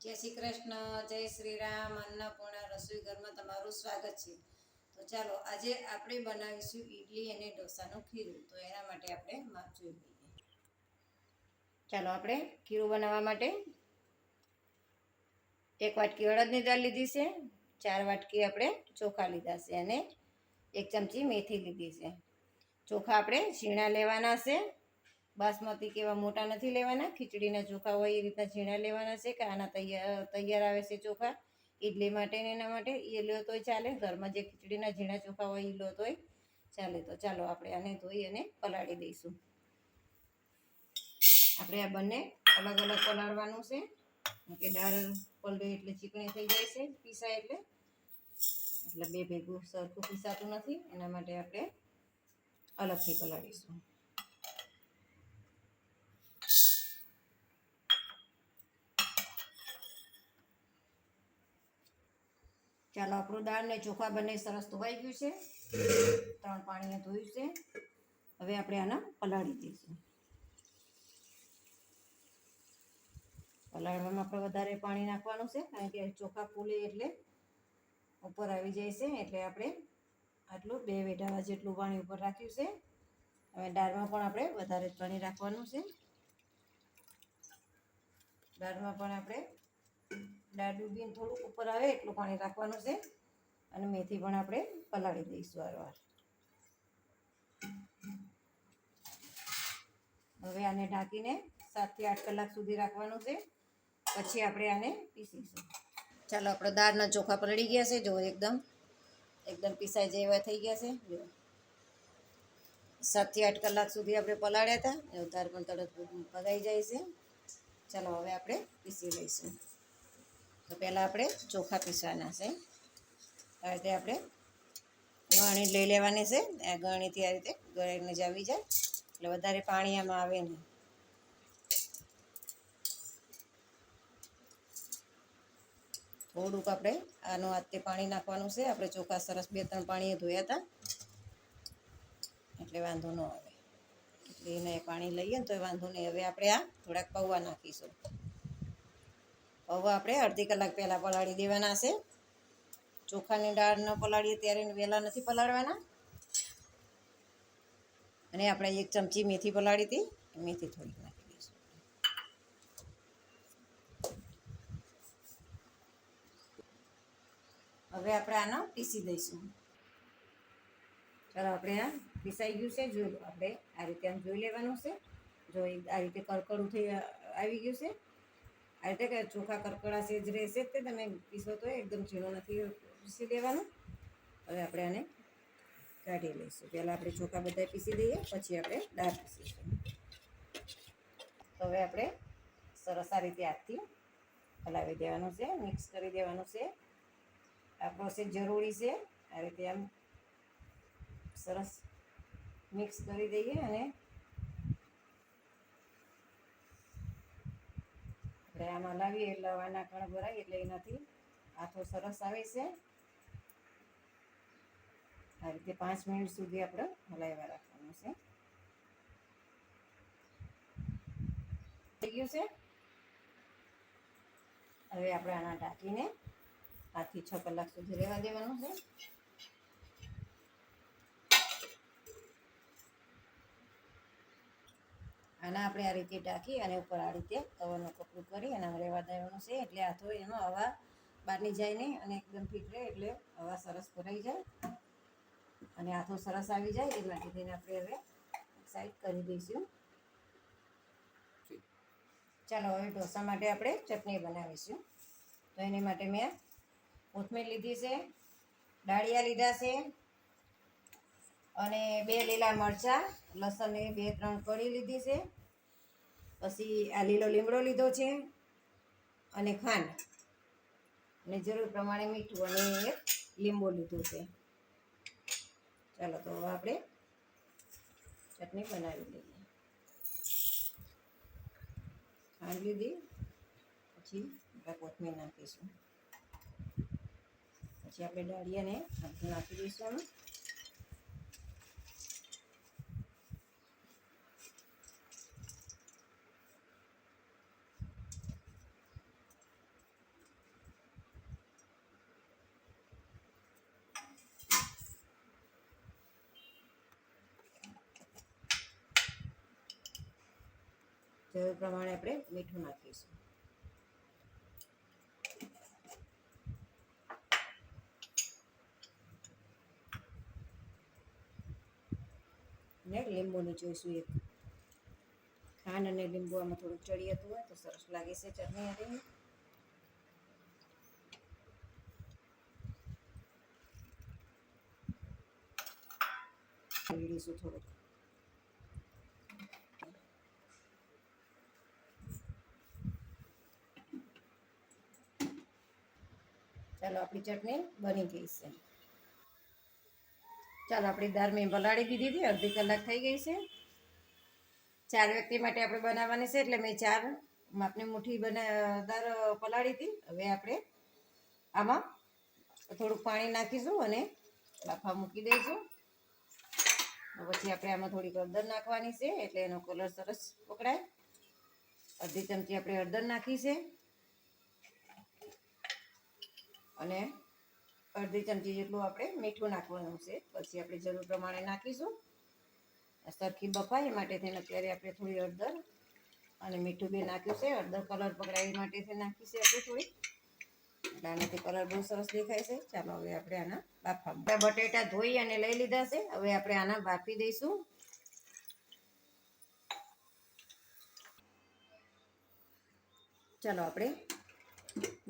જય શ્રી કૃષ્ણ, જય શ્રી રામ, અન્નપૂર્ણા રસોઈ ઘરમાં તમારું સ્વાગત છે. તો ચાલો, આજે આપણે બનાવીશું ઈડલી અને ઢોસાનું ખીરું. તો એના માટે આપણે માપ જોઈ લઈએ. ચાલો, આપણે ખીરું બનાવવા માટે એક વાટકી અડદની દાળ લીધી છે, ચાર વાટકી આપણે ચોખા લીધા છે અને એક ચમચી મેથી લીધી છે. ચોખા આપણે ઝીણા લેવાના છે. બાસમતી કેવા મોટા નથી લેવાના, ખીચડીના ચોખા હોય એ રીતના ઝીણા લેવાના છે કે આના તૈયાર તૈયાર આવે છે ચોખા, ઈડલી માટે ને એના માટે એ લો તોય ચાલે, ઘરમાં જે ખીચડીના ઝીણા ચોખા હોય એ લો તોય ચાલે. તો ચાલો આપણે આને ધોઈ અને પલાળી દઈશું. આપણે આ બંને અલગ અલગ પલાળવાનું છે. કે દાળ પલળે એટલે ચીકણી થઈ જાય છે, પીસાય એટલે. એટલે બે ભેગું સરખું પીસાતું નથી. એના માટે આપણે અલગથી પલાળીશું. ચાલો આપણું દાળ ને ચોખા બંને સરસ ધોવાઈ ગયું છે. ત્રણ પાણીએ ધોયું છે. હવે આપણે આને પલાળી દઈશું. પલાળવામાં આપણે વધારે પાણી નાખવાનું છે, કારણ કે ચોખા ફૂલે એટલે ઉપર આવી જાય છે, એટલે આપણે આટલું બે વેઢાવા જેટલું પાણી ઉપર રાખ્યું છે. હવે દાળમાં પણ આપણે વધારે પાણી રાખવાનું છે. દાળમાં પણ આપણે દાળ ડૂબીને થોડુંક ઉપર આવે એટલું પાણી રાખવાનું છે. અને મેથી પણ આપણે પલાળી દઈશું વારવાર હવે આને ઢાંકીને સાતથી આઠ કલાક સુધી રાખવાનું છે. પછી આપણે આને પીસીશું. ચાલો, આપણે દાળના ચોખા પલળી ગયા છે. જો એકદમ એકદમ પીસાઈ જાય એવા થઈ ગયા છે. જો સાતથી આઠ કલાક સુધી આપણે પલાળ્યા હતા. દાળ પણ તરત પગાઈ જાય છે. ચાલો, હવે આપણે પીસી લઈશું. તો પહેલાં આપણે ચોખા પીસવાના છે. આ રીતે આપણે ગણી લઈ લેવાની છે. આ ગણીથી આ રીતે ગળીને જ આવી જાય. એટલે વધારે પાણી આમાં આવે નહીં. થોડુંક આપણે આનું આજે પાણી નાખવાનું છે. આપણે ચોખા સરસ બે ત્રણ પાણીએ ધોયા હતા. એટલે વાંધો ન આવે. એટલે એને પાણી લઈએ ને તો વાંધો નહીં. હવે આપણે આ થોડાક પૌવા નાખીશું. પૌવા આપણે અડધી કલાક પહેલાં પલાળી દેવાના છે. ચોખાની દાળ ન પલાળીએ ત્યારે વહેલા નથી પલાળવાના. અને આપણે એક ચમચી મેથી પલાળી હતી. મેથી થોડીક નાખી દઈશું. હવે આપણે આનો પીસી દઈશું. ચાલો આપણે આ પીસાઈ ગયું છે. જોઈ લો આપણે આ રીતે આમ જોઈ લેવાનું છે. જો આ રીતે કરકડું થઈ, આવી ગયું છે. આ રીતે કે ચોખા કરકડા છે જ રહેશે તે, તમે પીસો તો એકદમ ઝીણો નથી પીસી દેવાનું. હવે આપણે આને કાઢી લઈશું. પહેલાં આપણે ચોખા બધા પીસી દઈએ, પછી આપણે દાળ પીસીશું. તો હવે આપણે સરસ આ રીતે હાથથી હલાવી દેવાનું છે, મિક્સ કરી દેવાનું છે. આ પ્રોસેસ જરૂરી છે. આ રીતે આમ સરસ મિક્સ કરી દઈએ અને આપણે આમાં લાવીએ એટલે આના કણ ભરાય એટલે એનાથી આથો સરસ આવે છે. આ રીતે પાંચ મિનિટ સુધી આપણે હલાવ્યા રાખવાનું છે. થઈ ગયું છે? હવે આપણે આના ઢાંકીને પાંચથી છ કલાક સુધી રહેવા દેવાનું છે. આના આપણે આ રીતે ઢાંકી અને ઉપર આ રીતે કવરનું કપડું કરી અને રહેવા દેવાનું છે. એટલે હાથો એનો હવા બહારની જાય નહીં અને એકદમ ફિટ રહે એટલે હવા સરસ ભરાઈ જાય. અને હાથો સરસ આવી જાય, એ માટે તેને આપણે હવે સાઈડ કરી દઈશું. ચાલો, હવે ઢોસા માટે આપણે ચટણી બનાવીશું. તો એની માટે મેં કોથમીર લીધી છે, ડાળિયા લીધા છે અને બે લીલા મરચાં, લસણની બે ત્રણ કળી લીધી છે. પછી આ લીલો લીમડો લીધો છે અને ખાંડ. અને જરૂર પ્રમાણે મીઠું અને એક લીંબુ લીધું છે. ચાલો તો આપણે ચટણી બનાવી લઈએ. ખાંડ લીધી, પછી કોથમીર નાખીશું. પછી આપણે ડાળિયાને નાખી દઈશું જરૂર પ્રમાણે આપણે મીઠું નાખીશું. ને લીંબુની જોઈશું એક. ખાંડ અને લીંબુ આમાં થોડુંક ચડી હતું હોય તો સરસ લાગે છે ચટણી હાથે લઈશું થોડુંક. ચાલો, આપણી ચટણી બની ગઈ છે. ચાલો, આપણી દાળ મેં પલાળી દીધી હતી, અડધી કલાક થઈ ગઈ છે. ચાર વ્યક્તિ માટે આપણે બનાવવાની છે, એટલે મેં ચાર માપની મુઠ્ઠી બના, દાળ પલાળી હતી. હવે આપણે આમાં થોડુંક પાણી નાખીશું અને બાફા મૂકી દઈશું. પછી આપણે આમાં થોડીક હળદર નાખવાની છે, એટલે એનો કલર સરસ પકડાય. અડધી ચમચી આપણે હળદર નાખી છે. અને અડધી ચમચી જેટલું આપણે મીઠું નાખવાનું છે. પછી આપણે જરૂર પ્રમાણે નાખીશું. સરખી બફાય એ માટે થઈને અત્યારે આપણે થોડી હળદર અને મીઠું બી નાખ્યું છે. હળદર કલર પકડાય એ માટે નાખી છે આપણે થોડી. એટલે આનાથી કલર બહુ સરસ દેખાય છે. ચાલો હવે આપણે આના બાફા બટેટા ધોઈ અને લઈ લીધા છે. હવે આપણે આના બાફી દઈશું. ચાલો આપણે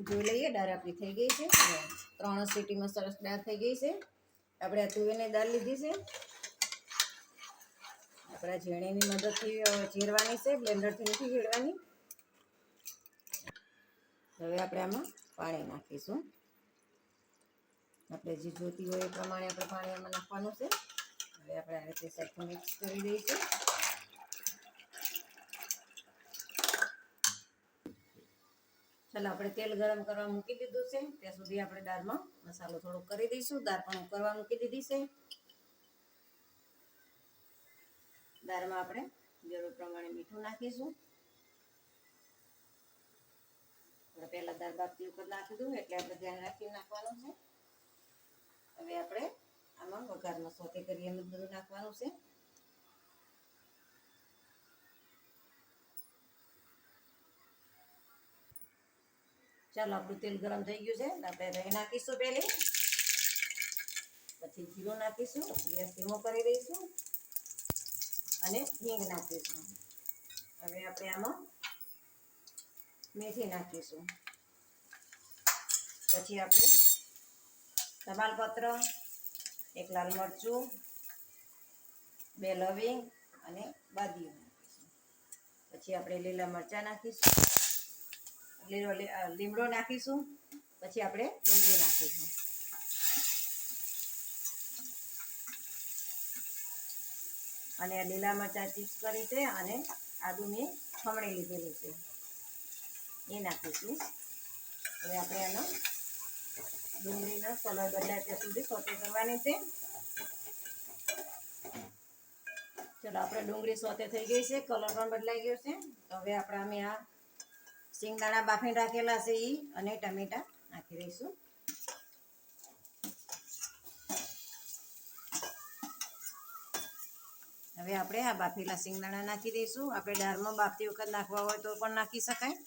જોઈ લઈએ, દાળ આપણી થઈ ગઈ છે. ત્રણ સીટીમાં સરસ દાળ થઈ ગઈ છે. આપણે આ તુવેરની દાળ લીધી છે. આપણા ઝીણીની મદદથી ચીરવાની છે, બ્લેન્ડરથી નથી ચીરવાની હવે આપણે આમાં પાણી નાખીશું. આપણે જે જોતી હોય એ પ્રમાણે આપણે પાણી આમાં નાખવાનું છે. હવે આપણે આ રીતે સરખું મિક્સ કરી દઈશું. ચાલો આપણે તેલ ગરમ કરવા મૂકી દીધું છે. ત્યાં સુધી આપણે દાળમાં મસાલો થોડો કરી દઈશું. દાળ પણ મૂકી દીધી છે. દાળમાં આપણે જરૂર પ્રમાણે મીઠું નાખીશું. આપણે પહેલાં દાળ બાફતી ઉપર નાખી દઉં એટલે આપણે ધ્યાન રાખીને નાખવાનું છે. હવે આપણે આમાં વઘારમાં સોતે કરી એમ બધું નાખવાનું છે. ચાલો, આપણું તેલ ગરમ થઈ ગયું છે. આપણે રહી નાખીશું પહેલી. પછી જીરું નાખીશું. ગેસ ધીમો કરી દઈશું. અને હિંગ નાખીશું. હવે આપણે આમાં મેથી નાખીશું. પછી આપણે તમાલપત્ર, એક લાલ મરચું, બે લવિંગ અને બાદીઓ નાખીશું. પછી આપણે લીલા મરચાં નાખીશું. લીલો લીમડો નાખીશું. પછી આપણે ડુંગળી નાખીશું. અને લીલા મરચાં ચિપ્સ કરી છે અને આદુ મેં ખમણી લીધેલું છે. એ નાખીશું. હવે આપણે એનો ડુંગળીનો કલર બદલાય ત્યાં સુધી સોતે કરવાની છે. ચલો, આપણે ડુંગળી સોતે થઈ ગઈ છે. કલર પણ બદલાઈ ગયો છે. હવે આપણે અમે આ શિંગદાણા બાફીને રાખેલા છે એ અને ટમેટા નાખી દઈશું. હવે આપણે આ બાફેલા શિંગદાણા નાખી દઈશું. આપણે દાળમાં બાફતી વખત નાખવા હોય તો પણ નાખી શકાય.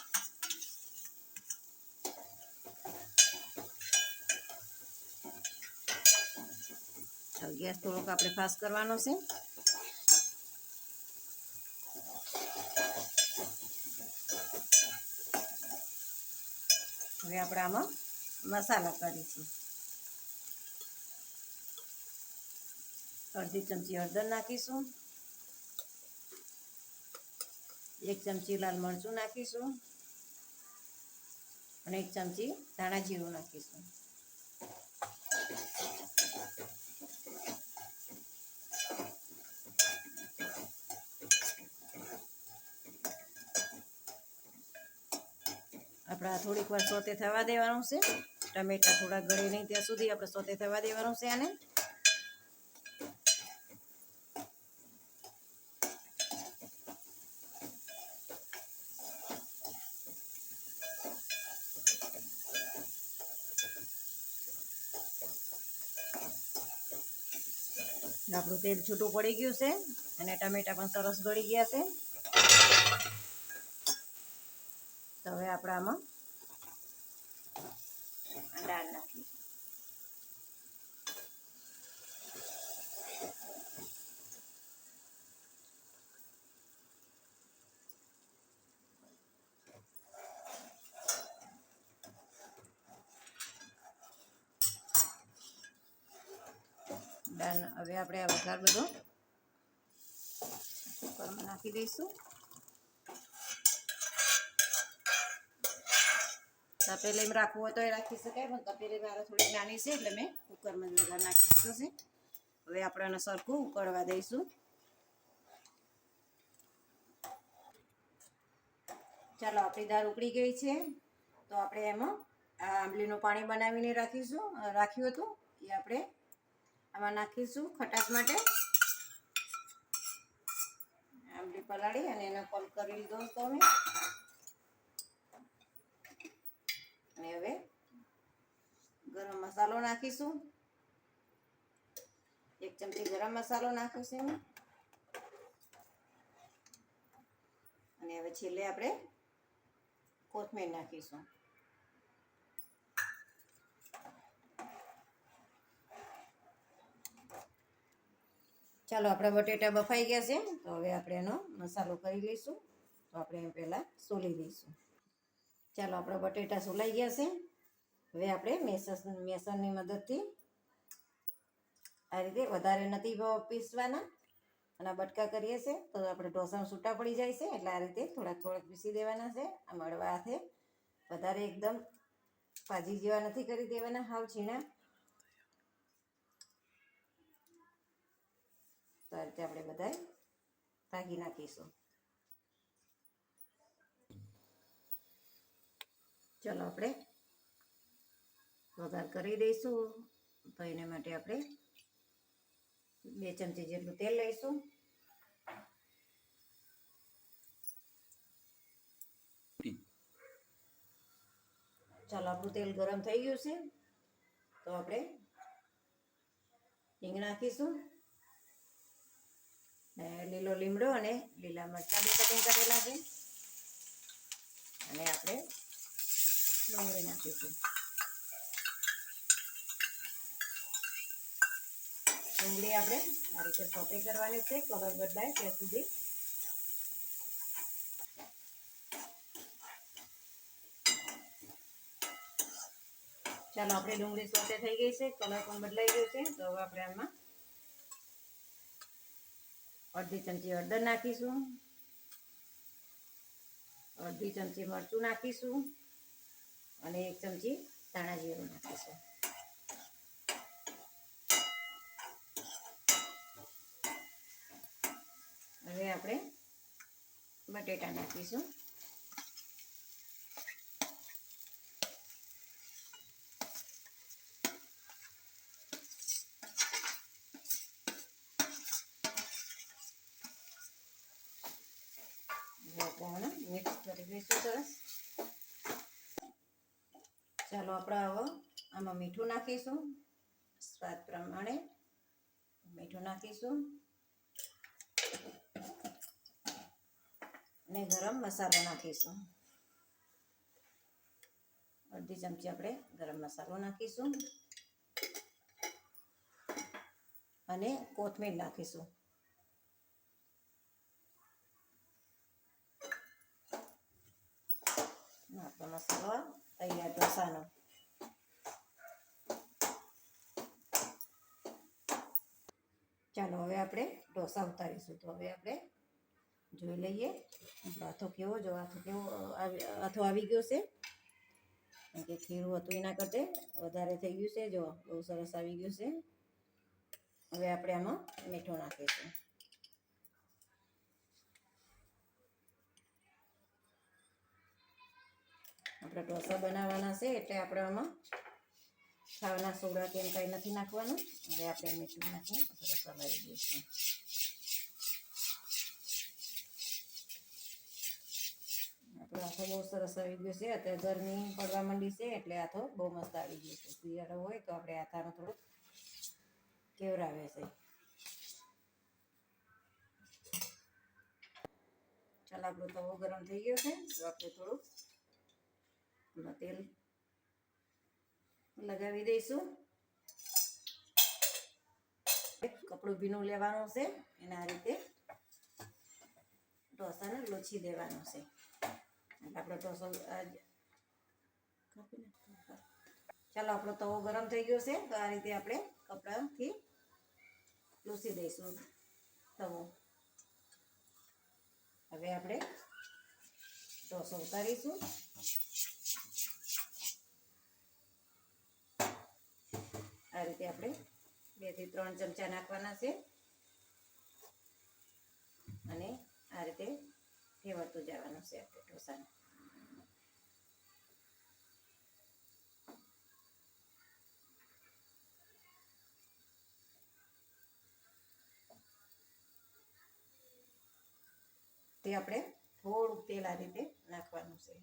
ગેસ થોડોક આપણે ફાસ્ટ કરવાનો છે. હવે આપણે આમાં મસાલા કરીશું. અડધી ચમચી હળદર નાખીશું. એક ચમચી લાલ મરચું નાખીશું. અને એક ચમચી ધાણા જીરું નાખીશું. આપણે થોડીક વાર સોતે થવા દેવાનું છે. ટમેટા થોડા ગળે નહીં ત્યાં સુધી આપણે સોતે થવા દેવાનું છે આને. આપણું તેલ છૂટું પડી ગયું છે અને ટમેટા પણ સરસ ગળી ગયા છે તો હવે આપણે આમાં દાળ નાખીએ દાળ હવે આપણે આ વઘાર બધો નાખી દઈશું. તપેલી એમ રાખવું હોય તો એ રાખી શકાય, પણ તપેલી મારે થોડી નાની છે એટલે મેં કુકરમાં જ નાખી દીધો છે. હવે આપણે એને સરખું ઉકળવા દઈશું. ચાલો, આપણી દાળ ઉકળી ગઈ છે. તો આપણે એમાં આંબલીનું પાણી બનાવીને રાખીશું રાખ્યું હતું એ આપણે આમાં નાખીશું ખટાશ માટે. આંબલી પલાળી અને એનો કોલ કરી લીધો હતો અમે. અને હવે ગરમ મસાલો નાખીશું. એક ચમચી ગરમ મસાલો નાખીશું. અને હવે છેલ્લે આપણે કોથમીર નાખીશું. ચાલો, આપણા બટેટા બફાઈ ગયા છે. તો હવે આપણે એનો મસાલો કરી લઈશું. તો આપણે પહેલાં સોલી દઈશું ચાલો આપણા બટેટા સોલાઈ ગયા છે. હવે આપણે મેસસ, મેસનની મદદથી આ રીતે વધારે નથી પીસવાના. અને બટકા કરીએ છે, તો આપણે ઢોસામાં છૂટા પડી જાય છે, એટલે આ રીતે થોડાક થોડાક પીસી દેવાના છે. આ મળવા હાથે વધારે એકદમ ભાજી જેવા નથી કરી દેવાના, હાવ છીણા તો આ રીતે આપણે બધાએ ભાગી નાખીશું. ચલો આપણે વઘાર કરી દઈશું. તો એના માટે આપણે બે ચમચી જેટલું તેલ લઈશું. ચાલો, આપણું તેલ ગરમ થઈ ગયું છે. તો આપણે હિંગ નાખીશું. લીલો લીમડો અને લીલા મરચાં બી કટિંગ કરેલા છે. અને આપણે ડુંગળી નાખીશું ડુંગળી આપણે આ રીતે સોતે કરવાની છે કલર બદલાય ત્યાં સુધી. ચાલો આપણે ડુંગળી સોપે થઈ ગઈ છે કલર પણ બદલાઈ ગયો છે, તો હવે આપણે આમાં અડધી ચમચી હળદર નાખીશું. અડધી ચમચી મરચું નાખીશું. અને એક ચમચી ધાણા જીરું નાખીશું. હવે આપણે બટેટા નાખીશું. મિક્સ કરી દઈશું સરસ. ચાલો આપણે હવે આમાં મીઠું નાખીશું. સ્વાદ પ્રમાણે મીઠું નાખીશું. અને ગરમ મસાલો નાખીશું. અડધી ચમચી આપણે ગરમ મસાલો નાખીશું. અને કોથમીર નાખીશું. મસાલો તૈયાર ઢોસાનો ચાલો હવે આપણે ઢોસા ઉતારીશું તો હવે આપણે જોઈ લઈએ. હાથો કેવો જો હાથો કેવો હાથો આવી ગયો છે. કે ખીરું હતું એના કરતે વધારે થઈ ગયું છે. જો, બહુ સરસ આવી ગયું છે. હવે આપણે આમાં મીઠું નાખીશું. આપણે ઢોસા બનાવવાના છે એટલે આપણે આમાં ખાવાના સોડા કે એમ કાંઈ નથી નાખવાનું. હવે આપણે મીઠું નાખીને સરસ હલાવી દઈશું આપણો હાથો બહુ સરસ આવી ગયો છે. અત્યારે ગરમી પડવા માંડી છે, એટલે હાથો બહુ મસ્ત આવી ગયો છે. શિયાળો હોય તો આપણે આથાનો થોડુંક કેવરાવે છે. ચાલ, આપણો તવો ગરમ થઈ ગયો છે. તો આપણે થોડુંક તેલ લગાવી દઈશું. કપડું ભીનું લેવાનું છે, એને આ રીતે ઢોસાને લોચી દેવાનું છે. એટલે આપણો ઢોસો. ચાલો, આપણો તવો ગરમ થઈ ગયો છે, તો આ રીતે આપણે કપડાથી લૂસી દઈશું તવો. હવે આપણે ઢોસો ઉતારીશું. આ રીતે આપણે બેથી ત્રણ ચમચા નાખવાના છે. અને આ રીતે ફેવરતું જવાનું છે આપણે ઢોસાને. તે આપણે થોડુંક તેલ આ રીતે નાખવાનું છે.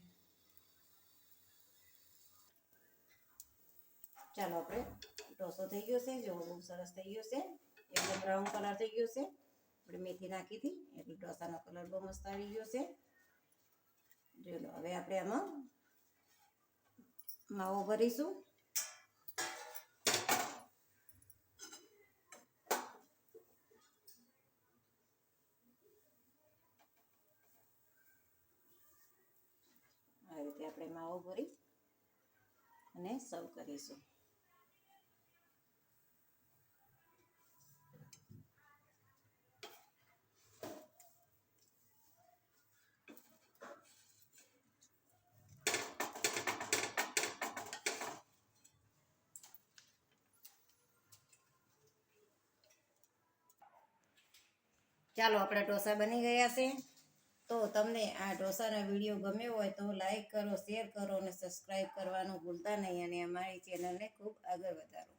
ચાલો આપણે ઢોસો થઈ ગયો છે, જો બહુ સરસ થઈ ગયો છે. એકદમ બ્રાઉન કલર થઈ ગયો છે. આપણે મેથી નાખી હતી, એટલે ઢોસાનો કલર બહુ મસ્ત આવી ગયો છે. જોઈ લો, હવે આપણે આમાં માવો ભરીશું. આવી રીતે આપણે માવો ભરી અને સર્વ કરીશું. ચાલો આપણા ઢોસા બની ગયા છે. તો તમને આ ઢોસાનો વીડિયો ગમ્યો હોય તો લાઈક કરો, શેર કરો અને સબસ્ક્રાઈબ કરવાનું ભૂલતા નહીં અને અમારી ચેનલને ખૂબ આગળ વધારો.